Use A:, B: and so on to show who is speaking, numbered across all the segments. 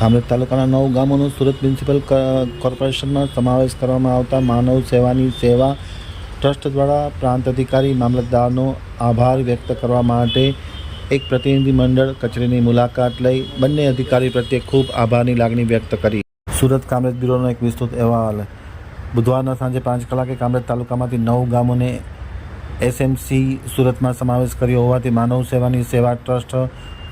A: કામરેજ તાલુકાના નવ ગામોનો સુરત મ્યુનિસિપલ કોર્પોરેશનમાં સમાવેશ કરવામાં આવતા માનવ સેવાની સેવા ટ્રસ્ટ દ્વારા પ્રાંત અધિકારી, મામલતદારનો આભાર વ્યક્ત કરવા માટે એક પ્રતિનિધિમંડળ કચેરીની મુલાકાત લઈ બંને અધિકારી પ્રત્યે ખૂબ આભારની લાગણી વ્યક્ત કરી. સુરત કામરેજ બ્યુરોનો એક વિસ્તૃત અહેવાલ. બુધવારના સાંજે પાંચ કલાકે કામરેજ તાલુકામાંથી નવ ગામોને એસએમસી સુરતમાં સમાવેશ કર્યો હોવાથી માનવ સેવાની સેવા ટ્રસ્ટ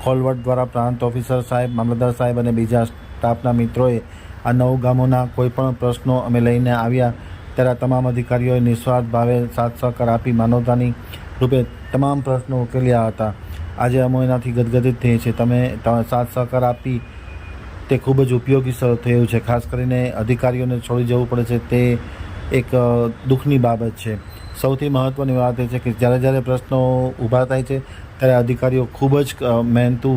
A: ખોલવડ દ્વારા પ્રાંત ઓફિસર સાહેબ, મામલતદાર સાહેબ અને બીજા સ્ટાફના મિત્રોએ આ નવ ગામોના કોઈપણ પ્રશ્નો અમે લઈને આવ્યા. ત્યારે તમામ અધિકારીઓએ નિસ્વાર્થ ભાવે સાથ સહકાર આપી માનવતાની રૂપે તમામ પ્રશ્નો ઉકેલ્યા હતા. આજે અમે એનાથી ગદગદિત થઈએ છીએ. તમે સાથ સહકાર આપી તે ખૂબ જ ઉપયોગી થયું છે. ખાસ કરીને અધિકારીઓને છોડી જવું પડે છે તે એક દુઃખની બાબત છે. સૌથી મહત્ત્વની વાત એ છે કે જ્યારે જ્યારે પ્રશ્નો ઊભા થાય છે, ત્યારે અધિકારીઓ ખૂબ જ મહેનતુ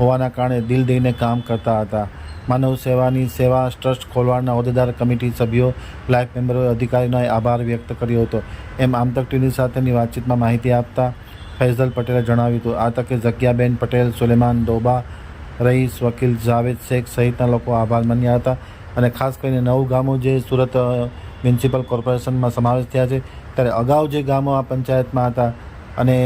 A: હોવાના કારણે દિલ દઈને કામ કરતા હતા. માનવ સેવાની સેવા ટ્રસ્ટ ખોલવાના હોદ્દેદાર કમિટી સભ્યો લાઈફ મેમ્બરોએ અધિકારીનો આભાર વ્યક્ત કર્યો હતો. એમ આમતક ટીવી સાથેની વાતચીતમાં માહિતી આપતા ફૈઝલ પટેલે જણાવ્યું હતું, આ તકે જગ્યાબેન પટેલ, સુલેમાન દોબા, રઈસ વકીલ જાવેદ શેખ સહિતના લોકો આભાર માન્યા હતા. અને ખાસ કરીને નવ ગામો જે સુરત મ્યુનિસિપલ કોર્પોરેશનમાં સમાવેશ થયા છે. ત્યારે અગાઉ જે ગામો આ પંચાયતમાં હતા અને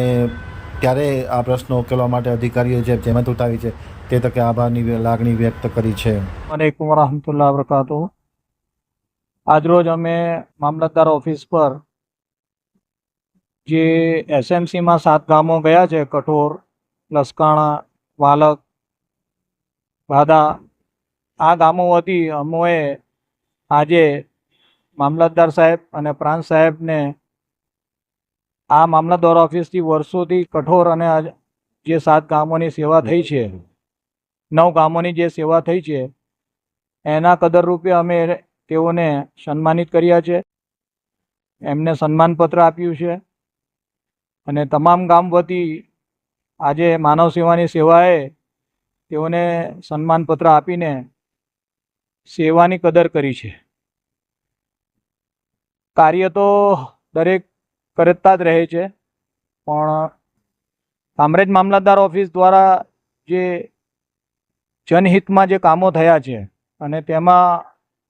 A: ત્યારે આ પ્રશ્નો ઉકેલવા માટે અધિકારીઓ જે જહેમત ઉઠાવી છે તે તકે આભારની લાગણી વ્યક્ત કરી છે.
B: અલેકુમ વરહમતુલ્લાહ વબરકાતુ આજરોજ અમે મામલતદાર ઓફિસ પર જે એસએમસીમાં સાત ગામો ગયા છે, કઠોર, લસકાણા, વાલક, વાદા, આ ગામો વતી અમોએ આજે મામલતદાર સાહેબ અને પ્રાંત સાહેબને આ મામલતદાર ઓફિસથી વર્ષોથી કઠોર અને જે સાત ગામોની સેવા થઈ છે, નવ ગામોની જે સેવા થઈ છે, એના કદર રૂપે અમે તેઓને સન્માનિત કર્યા છે, એમને સન્માનપત્ર આપ્યું છે અને તમામ ગામ વતી આજે માનવ સેવાની સેવાએ તેઓને સન્માનપત્ર આપીને સેવાની કદર કરી છે. કાર્ય તો દરેક કરતા જ રહે છે. પણ કામરેજ મામલતદાર ઓફિસ દ્વારા જે જનહિતમાં જે કામો થયા છે અને તેમાં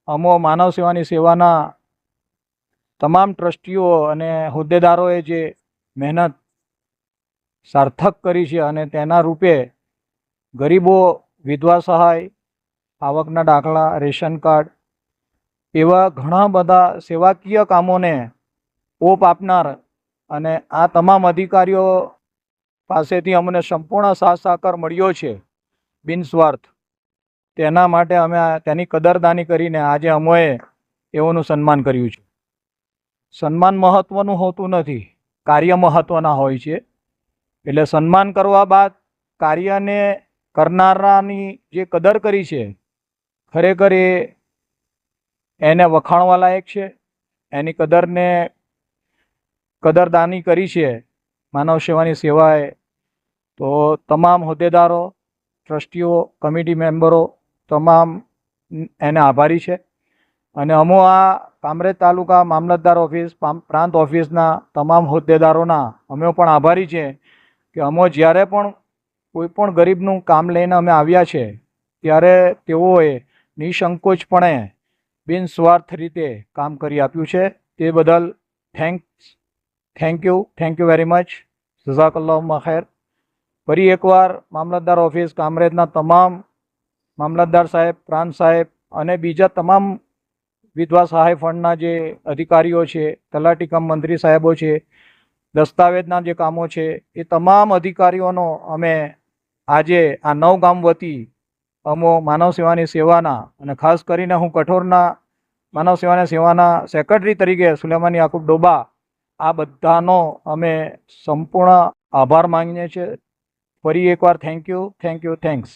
B: અમો માનવ સેવાની સેવાના તમામ ટ્રસ્ટીઓ અને હોદ્દેદારોએ જે મહેનત સાર્થક કરી છે અને તેના રૂપે ગરીબો વિધવા સહાય, આવકના દાખલા, રેશન કાર્ડ એવા ઘણા બધા સેવાકીય કામોને ઓપ આપનાર અને આ તમામ અધિકારીઓ પાસેથી અમને સંપૂર્ણ સાથ સહકાર મળ્યો છે બિનસ્વાર્થ તેના માટે અમે તેની કદરદાની કરીને આજે અમોએ એઓનું સન્માન કર્યું છે. સન્માન મહત્ત્વનું હોતું નથી, કાર્ય મહત્ત્વના હોય છે. એટલે સન્માન કરવા બાદ કાર્યને કરનારાની જે કદર કરી છે, ખરેખર એ એને વખાણવા લાયક છે, એની કદરને કદરદાની કરી છે, માનવ સેવાની સેવાએ, તો તમામ હોદ્દેદારો, ટ્રસ્ટીઓ, કમિટી મેમ્બરો, તમામ એને આભારી છે. અને અમો આ કામરેજ તાલુકા મામલતદાર ઓફિસ પ્રાંત ઓફિસના તમામ હોદ્દેદારોના અમે પણ આભારી છે કે અમો જ્યારે પણ કોઈ પણ ગરીબનું કામ લઈને અમે આવ્યા છે, ત્યારે તેઓએ નિસંકોચપણે બિનસ્વાર્થ રીતે કામ કરી આપ્યું છે. તે બદલ thanks thank you thank you very much જઝાકલ્લાહમાં ખેર. ફરી એકવાર મામલતદાર ઓફિસ કામરેજના તમામ મામલતદાર સાહેબ, પ્રાંત સાહેબ અને બીજા તમામ વિધવા સહાય ફંડના જે અધિકારીઓ છે, તલાટી કમ મંત્રી સાહેબો છે, દસ્તાવેજના જે કામો છે, એ તમામ અધિકારીઓનો અમે આજે આ નવ ગામ વતી અમો માનવ સેવાની સેવાના અને ખાસ કરીને હું કઠોરના માનવ સેવાની સેવાના સેક્રેટરી તરીકે સુલેમાની યાકુબ ડોબા, આ બધાનો અમે સંપૂર્ણ આભાર માગીએ છીએ. ફરી એકવાર thank you thank you thanks